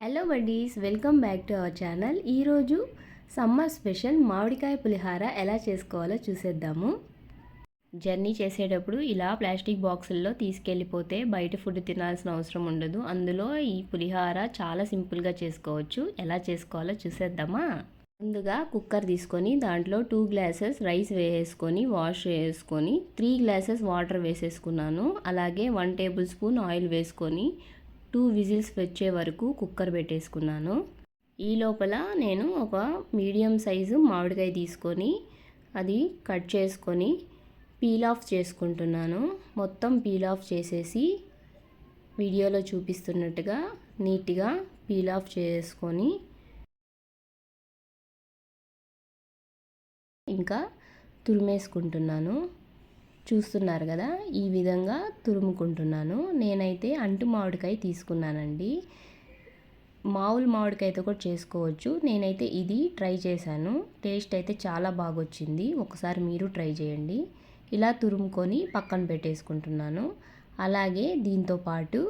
Hello buddies welcome back to our channel ఈరోజు summer special మామిడికాయ పులిహార ఎలా చేసుకోవాలో చూసేద్దాము. జర్నీ చేసేటప్పుడు ఇలా ప్లాస్టిక్ బాక్సుల్లో తీసుకెళ్ళిపోతే బయట ఫుడ్ తినాల్సిన అవసరం ఉండదు. అందులో ఈ పులిహార చాలా సింపుల్గా చేసుకోవచ్చు. ఎలా చేసుకోవాలో చూసేద్దామా? ముందుగా కుక్కర్ తీసుకొని దాంట్లో టూ గ్లాసెస్ రైస్ వేసేసుకొని వాష్ చేసుకొని త్రీ గ్లాసెస్ వాటర్ వేసేసుకున్నాను. అలాగే వన్ టేబుల్ స్పూన్ ఆయిల్ వేసుకొని టూ విజిల్స్ వచ్చే వరకు కుక్కర్ పెట్టేసుకున్నాను. ఈ లోపల నేను ఒక మీడియం సైజు మామిడికాయ తీసుకొని అది కట్ చేసుకొని పీల్ ఆఫ్ చేసుకుంటున్నాను. మొత్తం పీల్ ఆఫ్ చేసేసి వీడియోలో చూపిస్తున్నట్టుగా నీట్గా పీల్ ఆఫ్ చేసుకొని ఇంకా తురిమేసుకుంటున్నాను. చూస్తున్నారు కదా ఈ విధంగా తురుముకుంటున్నాను. నేనైతే అంటు మామిడికాయ తీసుకున్నానండి. మామూలు మామిడికాయతో కూడా చేసుకోవచ్చు. నేనైతే ఇది ట్రై చేశాను. టేస్ట్ అయితే చాలా బాగా వచ్చింది ఒకసారి మీరు ట్రై చేయండి. ఇలా తురుముకొని పక్కన పెట్టేసుకుంటున్నాను. అలాగే దీంతో పాటు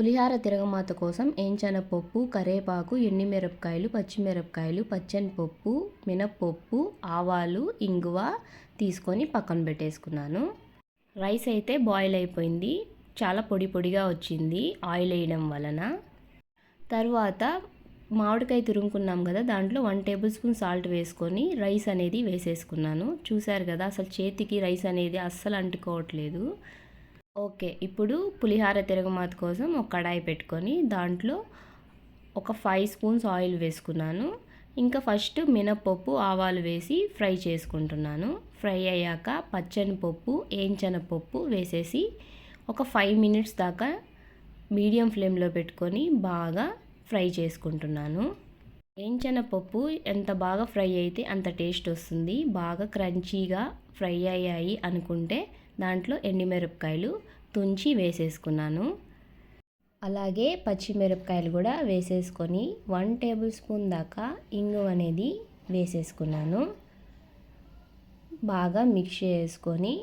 పులిహార తిరగమాత కోసం ఏంచనపప్పు కరేపాకు ఎండిమిరపకాయలు పచ్చిమిరపకాయలు పచ్చని పప్పు మినప్పప్పు ఆవాలు ఇంగువ తీసుకొని పక్కన పెట్టేసుకున్నాను. రైస్ అయితే బాయిల్ అయిపోయింది. చాలా పొడి పొడిగా వచ్చింది ఆయిల్ వేయడం వలన. తర్వాత మామిడికాయ తురుముకున్నాం కదా దాంట్లో వన్ టేబుల్ స్పూన్ సాల్ట్ వేసుకొని రైస్ అనేది వేసేసుకున్నాను. చూశారు కదా అసలు చేతికి రైస్ అనేది అస్సలు అంటుకోవట్లేదు. ఓకే ఇప్పుడు పులిహార తిరగమాత కోసం ఒక కడాయి పెట్టుకొని దాంట్లో ఒక ఫైవ్ స్పూన్స్ ఆయిల్ వేసుకున్నాను. ఇంకా ఫస్ట్ మినప్పప్పు ఆవాలు వేసి ఫ్రై చేసుకుంటున్నాను. ఫ్రై అయ్యాక పచ్చని పప్పు ఏంచనపప్పు వేసేసి ఒక ఫైవ్ మినిట్స్ దాకా మీడియం ఫ్లేమ్లో పెట్టుకొని బాగా ఫ్రై చేసుకుంటున్నాను. ఏంచనపప్పు ఎంత బాగా ఫ్రై అయితే అంత టేస్ట్ వస్తుంది. బాగా క్రంచీగా ఫ్రై అయ్యాయి అనుకుంటే దాంట్లో ఎండిమిరపకాయలు తుంచి వేసేసుకున్నాను. అలాగే పచ్చిమిరపకాయలు కూడా వేసేసుకొని వన్ టేబుల్ స్పూన్ దాకా ఇంగు అనేది వేసేసుకున్నాను. బాగా మిక్స్ చేసుకొని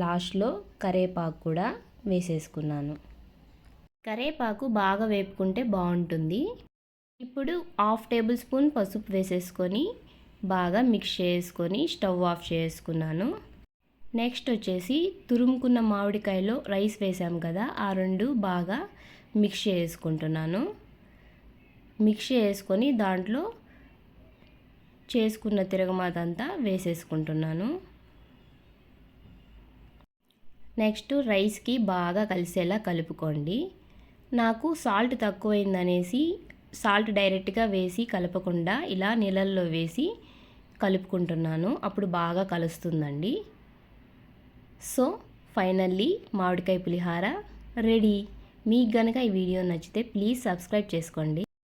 లాస్ట్లో కరేపాకు కూడా వేసేసుకున్నాను. కరేపాకు బాగా వేపుకుంటే బాగుంటుంది. ఇప్పుడు హాఫ్ టేబుల్ స్పూన్ పసుపు వేసేసుకొని బాగా మిక్స్ చేసుకొని స్టవ్ ఆఫ్ చేసుకున్నాను. నెక్స్ట్ వచ్చేసి తురుముకున్న మామిడికాయలో రైస్ వేసాం కదా ఆ రెండు బాగా మిక్స్ చేసుకుంటున్నాను. మిక్స్ చేసుకొని దాంట్లో చేసుకున్న తిరగమాత అంతా వేసేసుకుంటున్నాను. నెక్స్ట్ రైస్కి బాగా కలిసేలా కలుపుకోండి. నాకు సాల్ట్ తక్కువైందనేసి సాల్ట్ డైరెక్ట్గా వేసి కలపకుండా ఇలా నీళ్ళల్లో వేసి కలుపుకుంటున్నాను. అప్పుడు బాగా కలుస్తుందండి. సో ఫైనల్లీ మామిడికాయ పులిహార రెడీ. మీకు గనక ఈ వీడియో నచ్చితే ప్లీజ్ సబ్స్క్రైబ్ చేసుకోండి.